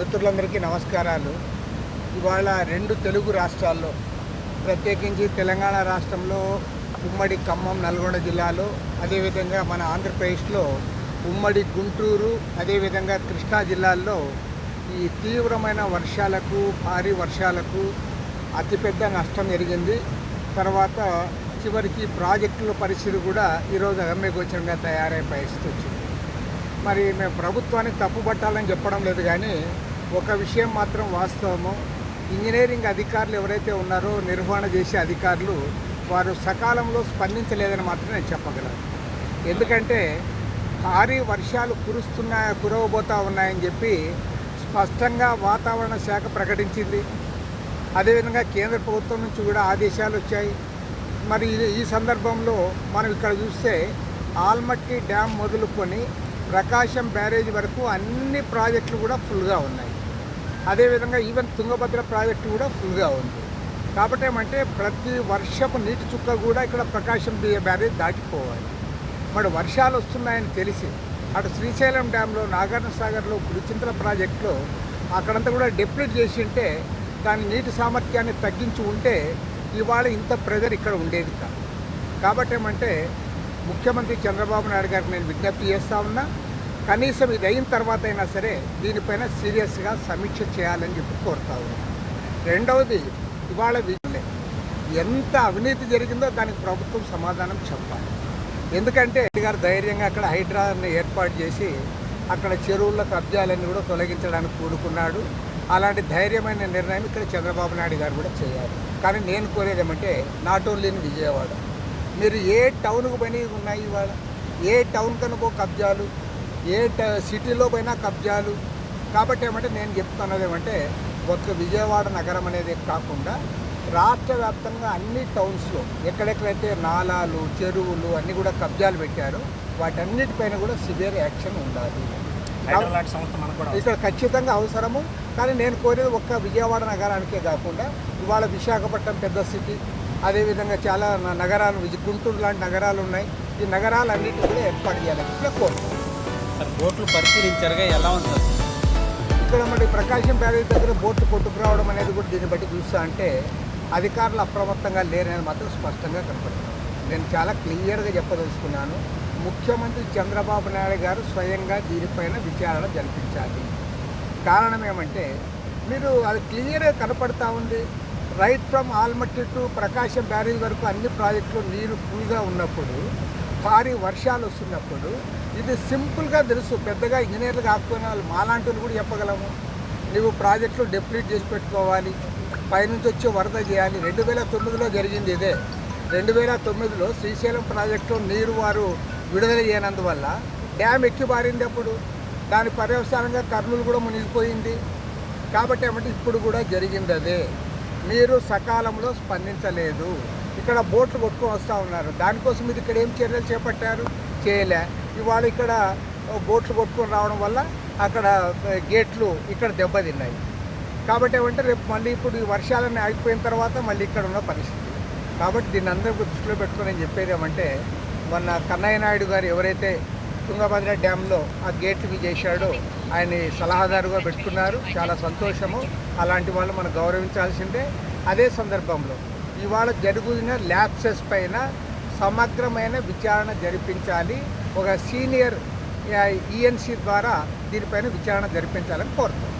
మిత్రులందరికీ నమస్కారాలు. ఇవాళ రెండు తెలుగు రాష్ట్రాల్లో ప్రత్యేకించి తెలంగాణ రాష్ట్రంలో ఉమ్మడి ఖమ్మం నల్గొండ జిల్లాలో అదేవిధంగా మన ఆంధ్రప్రదేశ్లో ఉమ్మడి గుంటూరు అదేవిధంగా కృష్ణా జిల్లాల్లో ఈ తీవ్రమైన వర్షాలకు భారీ వర్షాలకు అతిపెద్ద నష్టం జరిగింది. తర్వాత చివరికి ప్రాజెక్టుల పరిస్థితి కూడా ఈరోజు అగమ్యగోచరంగా తయారయ్యే పరిస్థితి వచ్చింది. మరి మేము ప్రభుత్వాన్ని తప్పుపట్టాలని చెప్పడం లేదు కానీ ఒక విషయం మాత్రం వాస్తవము. ఇంజనీరింగ్ అధికారులు ఎవరైతే ఉన్నారో నిర్వహణ చేసే అధికారులు వారు సకాలంలో స్పందించలేదని మాత్రం నేను చెప్పగలను. ఎందుకంటే భారీ వర్షాలు కురుస్తున్నా కురవబోతా ఉన్నాయని చెప్పి స్పష్టంగా వాతావరణ శాఖ ప్రకటించింది. అదేవిధంగా కేంద్ర ప్రభుత్వం నుంచి కూడా ఆదేశాలు వచ్చాయి. మరి ఈ- ఈ సందర్భంలో మనం ఇక్కడ చూస్తే ఆల్మట్టి డ్యామ్ మొదలుకొని ప్రకాశం బ్యారేజ్ వరకు అన్ని ప్రాజెక్టులు కూడా ఫుల్గా ఉన్నాయి. అదేవిధంగా ఈవెన్ తుంగభద్ర ప్రాజెక్టు కూడా ఫుల్గా ఉంది. కాబట్టి ఏమంటే ప్రతి వర్షపు నీటి చుక్క కూడా ఇక్కడ ప్రకాశం బి- బ్యారేజ్ దాటిపోవాలి. మరి వర్షాలు వస్తున్నాయని తెలిసి అటు శ్రీశైలం డ్యాంలో నాగార్జున సాగర్లో కుడిచింతల ప్రాజెక్టులో అక్కడంతా కూడా డెప్లిట్ చేసి ఉంటే దాని నీటి సామర్థ్యాన్ని తగ్గించి ఉంటే ఇవాళ ఇంత ప్రెజర్ ఇక్కడ ఉండేది కాదు. కాబట్టి ఏమంటే ముఖ్యమంత్రి చంద్రబాబు నాయుడు గారికి నేను విజ్ఞప్తి చేస్తా ఉన్నా కనీసం ఇది అయిన తర్వాత అయినా సరే దీనిపైన సీరియస్గా సమీక్ష చేయాలని చెప్పి కోరుతా రెండవది ఇవాళ విజయలే ఎంత అవినీతి జరిగిందో దానికి ప్రభుత్వం సమాధానం చెప్పాలి. ఎందుకంటే గారు ధైర్యంగా అక్కడ హైడ్రాని ఏర్పాటు చేసి అక్కడ చెరువుల కబ్జాలన్నీ కూడా తొలగించడానికి కూడుకున్నాడు అలాంటి ధైర్యమైన నిర్ణయం ఇక్కడ చంద్రబాబు నాయుడు గారు కూడా చేయాలి. కానీ నేను కోరేది ఏమంటే నాట్ ఓన్లీ ఇన్ విజయవాడ. మీరు ఏ టౌన్కు పని ఉన్నాయి ఇవాళ. ఏ టౌన్ కనుకో కబ్జాలు ఏ ట సిటీలో పోయినా కబ్జాలు. కాబట్టి ఏమంటే నేను చెప్తున్నది ఏమంటే ఒక్క విజయవాడ నగరం అనేది కాకుండా రాష్ట్ర వ్యాప్తంగా అన్ని టౌన్స్లో ఎక్కడెక్కడైతే నాలాలు చెరువులు అన్నీ కూడా కబ్జాలు పెట్టారో వాటన్నిటిపైన కూడా సివియర్ యాక్షన్ ఉండాలి. ఇక్కడ ఖచ్చితంగా అవసరము. కానీ నేను కోరేది ఒక్క విజయవాడ నగరానికే కాకుండా ఇవాళ విశాఖపట్నం పెద్ద సిటీ అదేవిధంగా చాలా నగరాలు గుంటూరు లాంటి నగరాలు ఉన్నాయి. ఈ నగరాలన్నిటి కూడా ఏర్పాటు చేయాలని కోరుతున్నాను. సార్ బోట్లు పరిశీలించారుగా ఎలా ఉంది సార్? ఇక్కడ మరి ప్రకాశం బ్యారేజ్ దగ్గర బోట్లు కొట్టుకురావడం అనేది కూడా దీన్ని బట్టి చూస్తా అంటే అధికారులు అప్రమత్తంగా లేరనేది మాత్రం స్పష్టంగా కనపడుతుంది. నేను చాలా క్లియర్గా చెప్పదలుచుకున్నాను. ముఖ్యమంత్రి చంద్రబాబు నాయుడు గారు స్వయంగా దీనిపైన విచారణ జరిపించాలి. కారణం ఏమంటే మీరు అది క్లియర్గా కనపడతా ఉంది. Right from Almatti to Prakasam barrage వరకు అన్ని ప్రాజెక్టులు నీరు ఫుల్గా ఉన్నప్పుడు భారీ వర్షాలు వస్తున్నప్పుడు ఇది సింపుల్గా తెలుసు. పెద్దగా ఇంజనీర్లు కాకపోయిన వాళ్ళు మాలాంటి కూడా చెప్పగలము. నువ్వు ప్రాజెక్టులు డెప్లీట్ చేసి పెట్టుకోవాలి. పైనుంచి వచ్చి వరద చేయాలి. రెండు వేల తొమ్మిదిలో జరిగింది ఇదే. రెండు వేల తొమ్మిదిలో శ్రీశైలం ప్రాజెక్టులో నీరు వారు విడుదల చేయనందువల్ల డ్యామ్ ఎక్కి పారింది అప్పుడు దాని పర్యవసానంగా కర్నూలు కూడా మునిగిపోయింది. కాబట్టి ఏమంటే ఇప్పుడు కూడా జరిగింది అదే. మీరు సకాలంలో స్పందించలేదు. ఇక్కడ బోట్లు కొట్టుకొని వస్తూ ఉన్నారు. దానికోసం మీరు ఇక్కడ ఏం చర్యలు చేపట్టారు? చేయలే. ఇవాళ ఇక్కడ బోట్లు కొట్టుకొని రావడం వల్ల అక్కడ గేట్లు ఇక్కడ దెబ్బతిన్నాయి. కాబట్టి ఏమంటే రేపు మళ్ళీ ఇప్పుడు ఈ వర్షాలన్నీ ఆగిపోయిన తర్వాత మళ్ళీ ఇక్కడ ఉన్న పరిస్థితి. కాబట్టి దీన్ని అందరూ దృష్టిలో పెట్టుకొని నేను చెప్పేది ఏమంటే మొన్న కన్నయ్య నాయుడు గారు ఎవరైతే తుంగభద్ర డ్యాంలో ఆ గేట్లు చేశాడో ఆయన సలహాదారుగా పెట్టుకున్నారు. చాలా సంతోషము. అలాంటి వాళ్ళు మనం గౌరవించాల్సిందే. అదే సందర్భంలో ఇవాళ జరుగుతున్న ల్యాప్సెస్ పైన సమగ్రమైన విచారణ జరిపించాలి. ఒక సీనియర్ ఈఎన్సీ ద్వారా దీనిపైన విచారణ జరిపించాలని కోరుతున్నాం.